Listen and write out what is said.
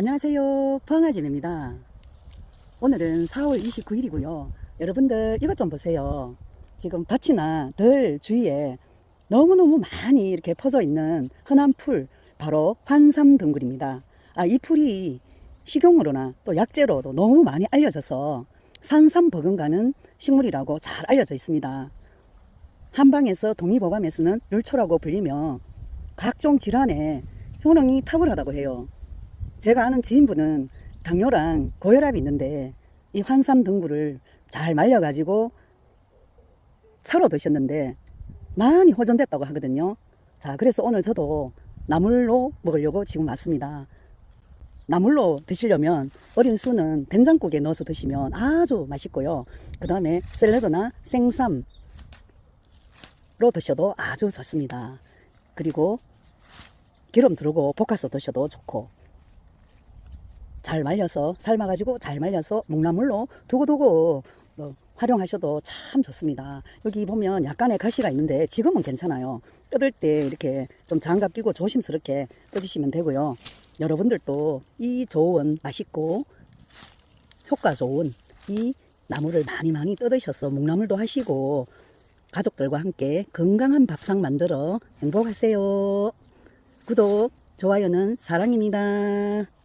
안녕하세요. 포항아짐입니다. 오늘은 4월 29일이고요. 여러분들 이것 좀 보세요. 지금 밭이나 들 주위에 너무너무 많이 이렇게 퍼져 있는 흔한 풀, 바로 환삼덩굴입니다. 아, 이 풀이 식용으로나 또 약재로도 너무 많이 알려져서 산삼버금가는 식물이라고 잘 알려져 있습니다. 한방에서 동의보감에서는 율초라고 불리며 각종 질환에 효능이 탁월하다고 해요. 제가 아는 지인분은 당뇨랑 고혈압이 있는데 이 환삼 등굴을 잘 말려가지고 차로 드셨는데 많이 호전됐다고 하거든요. 자, 그래서 오늘 저도 나물로 먹으려고 지금 왔습니다. 나물로 드시려면 어린 수는 된장국에 넣어서 드시면 아주 맛있고요. 그 다음에 샐러드나 생쌈로 드셔도 아주 좋습니다. 그리고 기름 두르고 볶아서 드셔도 좋고 잘 말려서 삶아가지고 잘 말려서 묵나물로 두고두고 어, 활용하셔도 참 좋습니다. 여기 보면 약간의 가시가 있는데 지금은 괜찮아요. 뜯을 때 이렇게 좀 장갑 끼고 조심스럽게 뜯으시면 되고요. 여러분들도 이 좋은 맛있고 효과 좋은 이 나물을 많이 많이 뜯으셔서 묵나물도 하시고 가족들과 함께 건강한 밥상 만들어 행복하세요. 구독, 좋아요는 사랑입니다.